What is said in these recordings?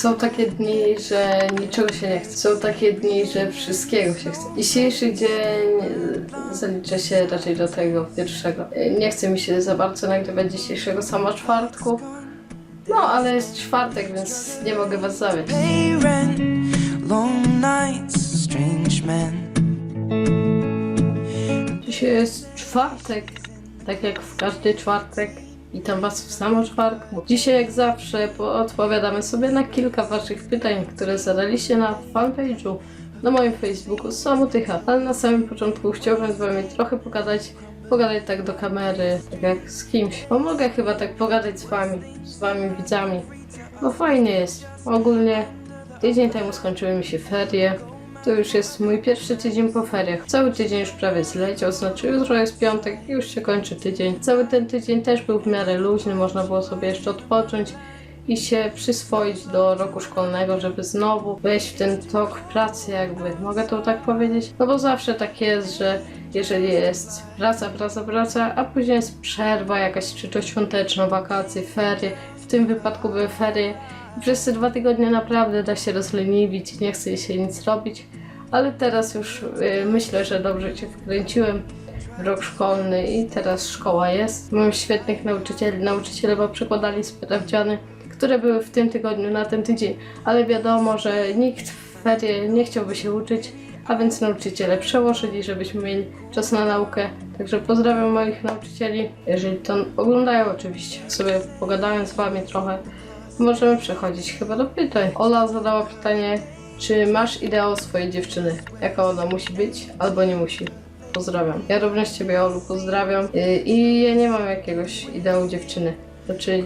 Są takie dni, że niczego się nie chce. Są takie dni, że wszystkiego się chce. Dzisiejszy dzień e, zalicza się raczej do tego pierwszego. E, Nie chce mi się za bardzo nagrywać dzisiejszego sama czwartku. No, ale jest czwartek, więc nie mogę was men. Dzisiaj jest czwartek, tak jak w każdy czwartek. Witam Was w samo czwartku. Dzisiaj, jak zawsze, po- odpowiadamy sobie na kilka Waszych pytań, które zadaliście na fanpage'u na moim Facebooku Samotycha. Ale na samym początku chciałbym z Wami trochę pogadać, pogadać tak do kamery, tak jak z kimś. Bo mogę chyba tak pogadać z Wami, z Wami widzami. No fajnie jest. Ogólnie tydzień temu skończyły mi się ferie. To już jest mój pierwszy tydzień po feriach. Cały tydzień już prawie zleciał, znaczy jutro jest piątek i już się kończy tydzień. Cały ten tydzień też był w miarę luźny, można było sobie jeszcze odpocząć i się przyswoić do roku szkolnego, żeby znowu wejść w ten tok pracy jakby. Mogę to tak powiedzieć? No bo zawsze tak jest, że jeżeli jest praca, praca, praca, a później jest przerwa jakaś, czy to świąteczna, wakacje, ferie. W tym wypadku były ferie przez te dwa tygodnie naprawdę da się rozleniwić, nie chce się nic robić. Ale teraz już y, myślę, że dobrze Cię wkręciłem w rok szkolny i teraz szkoła jest. Mam świetnych nauczycieli. Nauczyciele przekładali sprawdziany, które były w tym tygodniu, na ten tydzień. Ale wiadomo, że nikt w ferie nie chciałby się uczyć, a więc nauczyciele przełożyli, żebyśmy mieli czas na naukę. Także pozdrawiam moich nauczycieli, jeżeli to oglądają oczywiście. Sobie pogadałem z Wami trochę. Możemy przechodzić chyba do pytań. Ola zadała pytanie, czy masz ideał swojej dziewczyny? Jaka ona musi być albo nie musi? Pozdrawiam. Ja również Ciebie, Olu, pozdrawiam. Yy, I ja nie mam jakiegoś ideału dziewczyny. Znaczy, yy,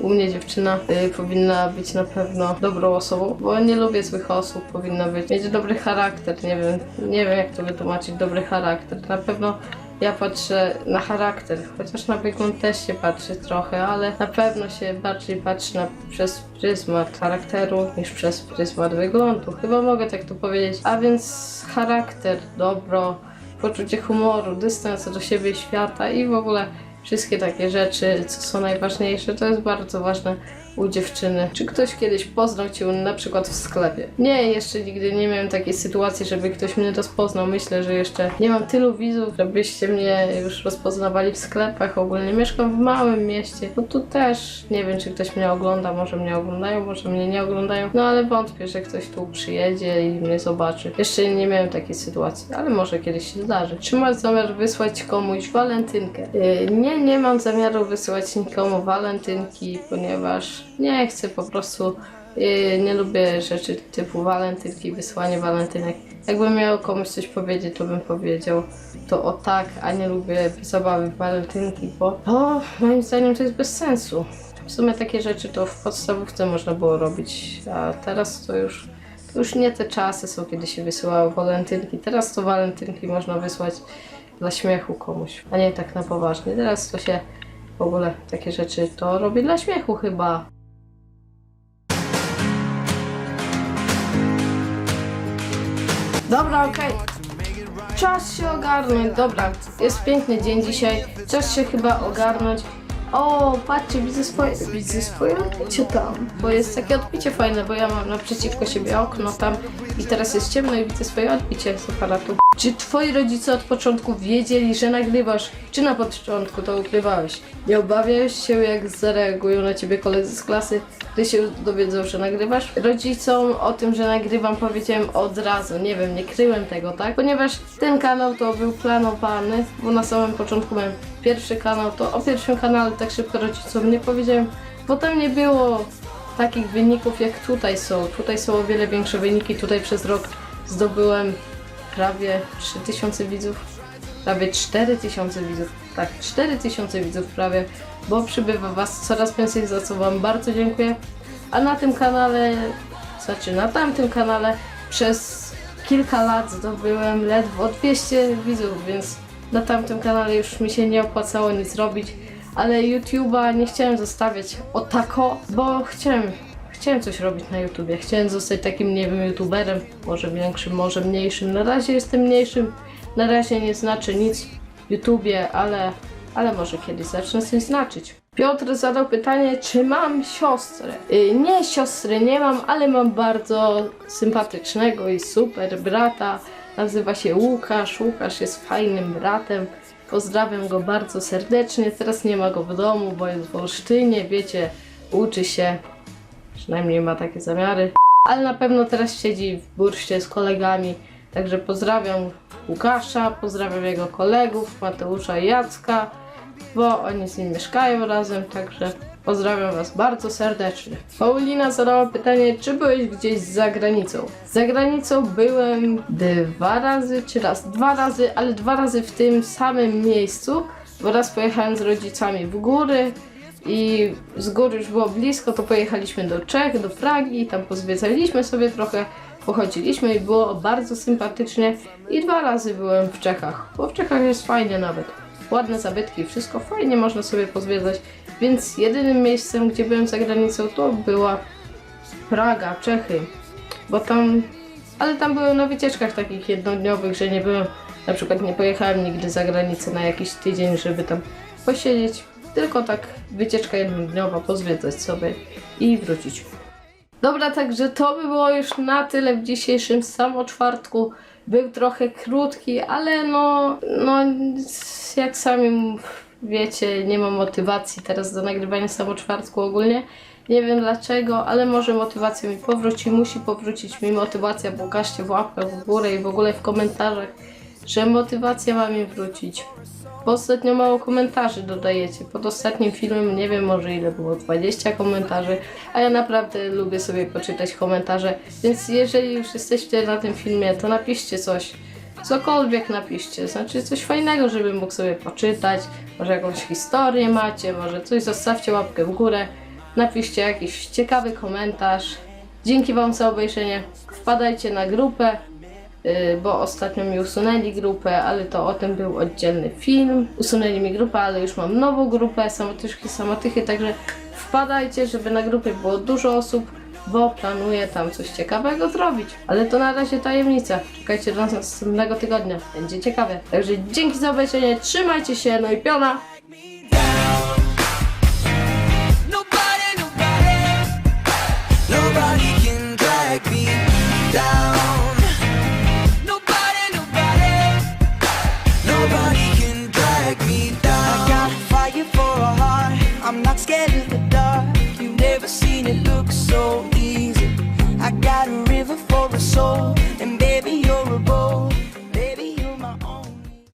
u mnie dziewczyna yy, powinna być na pewno dobrą osobą, bo nie lubię złych osób, powinna być, mieć dobry charakter, nie wiem, nie wiem jak to wytłumaczyć, dobry charakter. Na pewno ja patrzę na charakter, chociaż na wygląd też się patrzy trochę, ale na pewno się bardziej patrzy na, przez pryzmat charakteru niż przez pryzmat wyglądu. Chyba mogę tak to powiedzieć. A więc charakter, dobro, poczucie humoru, dystans do siebie świata i w ogóle wszystkie takie rzeczy, co są najważniejsze, to jest bardzo ważne u dziewczyny. Czy ktoś kiedyś poznał Cię na przykład w sklepie? Nie, jeszcze nigdy nie miałem takiej sytuacji, żeby ktoś mnie rozpoznał. Myślę, że jeszcze nie mam tylu widzów, żebyście mnie już rozpoznawali w sklepach. Ogólnie mieszkam w małym mieście. No tu też nie wiem, czy ktoś mnie ogląda. Może mnie oglądają, może mnie nie oglądają. No ale wątpię, że ktoś tu przyjedzie i mnie zobaczy. Jeszcze nie miałem takiej sytuacji, ale może kiedyś się zdarzy. Czy masz zamiar wysłać komuś walentynkę? Yy, nie, nie mam zamiaru wysyłać nikomu walentynki, ponieważ nie chcę po prostu. Yy, nie lubię rzeczy typu walentynki, wysłanie walentynek. Jakbym miał komuś coś powiedzieć, to bym powiedział to o tak, a nie lubię zabawy w walentynki, bo, bo moim zdaniem to jest bez sensu. W sumie takie rzeczy to w podstawówce można było robić, a teraz to już, to już nie te czasy są, kiedy się wysyłało walentynki. Teraz to walentynki można wysłać dla śmiechu komuś, a nie tak na poważnie. Teraz to się w ogóle takie rzeczy to robi dla śmiechu chyba. Dobra, okej. Czas się ogarnąć. Dobra, jest piękny dzień dzisiaj. Czas się chyba ogarnąć. O, patrzcie, widzę swoje, widzę swoje odbicie tam. Bo jest takie odbicie fajne, bo ja mam naprzeciwko siebie okno tam i teraz jest ciemno i widzę swoje odbicie z aparatu. Czy twoi rodzice od początku wiedzieli, że nagrywasz, czy na początku to ukrywałeś? Nie obawiałeś się, jak zareagują na ciebie koledzy z klasy, gdy się dowiedzą, że nagrywasz? Rodzicom o tym, że nagrywam powiedziałem od razu, nie wiem, nie kryłem tego, tak? Ponieważ ten kanał to był planowany, bo na samym początku miałem pierwszy kanał, to o pierwszym kanale tak szybko rodzicom nie powiedziałem, bo tam nie było takich wyników jak tutaj są. Tutaj są o wiele większe wyniki, tutaj przez rok zdobyłem prawie 3000 widzów, prawie 4000 widzów, tak, 4000 widzów prawie, bo przybywa Was coraz więcej, za co Wam bardzo dziękuję. A na tym kanale, znaczy na tamtym kanale przez kilka lat zdobyłem ledwo 200 widzów, więc na tamtym kanale już mi się nie opłacało nic robić, ale YouTube'a nie chciałem zostawiać o tako, bo chciałem Chciałem coś robić na YouTubie. Chciałem zostać takim, nie wiem, YouTuberem. Może większym, może mniejszym. Na razie jestem mniejszym. Na razie nie znaczy nic w YouTubie, ale, ale może kiedyś zacznę coś znaczyć. Piotr zadał pytanie, czy mam siostrę. Y, nie, siostry nie mam, ale mam bardzo sympatycznego i super brata. Nazywa się Łukasz. Łukasz jest fajnym bratem. Pozdrawiam go bardzo serdecznie. Teraz nie ma go w domu, bo jest w Olsztynie. Wiecie, uczy się. Przynajmniej ma takie zamiary. Ale na pewno teraz siedzi w burście z kolegami. Także pozdrawiam Łukasza, pozdrawiam jego kolegów, Mateusza i Jacka bo oni z nim mieszkają razem, także pozdrawiam Was bardzo serdecznie. Paulina zadała pytanie, czy byłeś gdzieś za granicą? Za granicą byłem dwa razy, czy raz? Dwa razy, ale dwa razy w tym samym miejscu, bo raz pojechałem z rodzicami w góry i z góry już było blisko, to pojechaliśmy do Czech, do Pragi, tam pozwiedzaliśmy sobie trochę, pochodziliśmy i było bardzo sympatycznie i dwa razy byłem w Czechach, bo w Czechach jest fajnie nawet ładne zabytki, wszystko fajnie można sobie pozwiedzać. Więc jedynym miejscem, gdzie byłem za granicą, to była Praga, Czechy. Bo tam, ale tam byłem na wycieczkach takich jednodniowych, że nie byłem, na przykład nie pojechałem nigdy za granicę na jakiś tydzień, żeby tam posiedzieć. Tylko tak wycieczka jednodniowa, pozwiedzać sobie i wrócić. Dobra, także to by było już na tyle w dzisiejszym samoczwartku. Był trochę krótki, ale no, no jak sami wiecie, nie mam motywacji teraz do nagrywania samoczwartku ogólnie. Nie wiem dlaczego, ale może motywacja mi powróci, musi powrócić mi motywacja, bo każcie w łapkach w górę i w ogóle w komentarzach, że motywacja ma mi wrócić. Bo ostatnio mało komentarzy dodajecie. Pod ostatnim filmem nie wiem może ile było, 20 komentarzy, a ja naprawdę lubię sobie poczytać komentarze, więc jeżeli już jesteście na tym filmie, to napiszcie coś. Cokolwiek napiszcie, znaczy coś fajnego, żebym mógł sobie poczytać, może jakąś historię macie, może coś, zostawcie łapkę w górę, napiszcie jakiś ciekawy komentarz. Dzięki Wam za obejrzenie, wpadajcie na grupę, bo ostatnio mi usunęli grupę, ale to o tym był oddzielny film. Usunęli mi grupę, ale już mam nową grupę, samotyszki, samotychy, także wpadajcie, żeby na grupie było dużo osób, bo planuję tam coś ciekawego zrobić. Ale to na razie tajemnica. Czekajcie do następnego tygodnia. Będzie ciekawe. Także dzięki za obejrzenie, trzymajcie się, no i piona! Nobody can drag me down.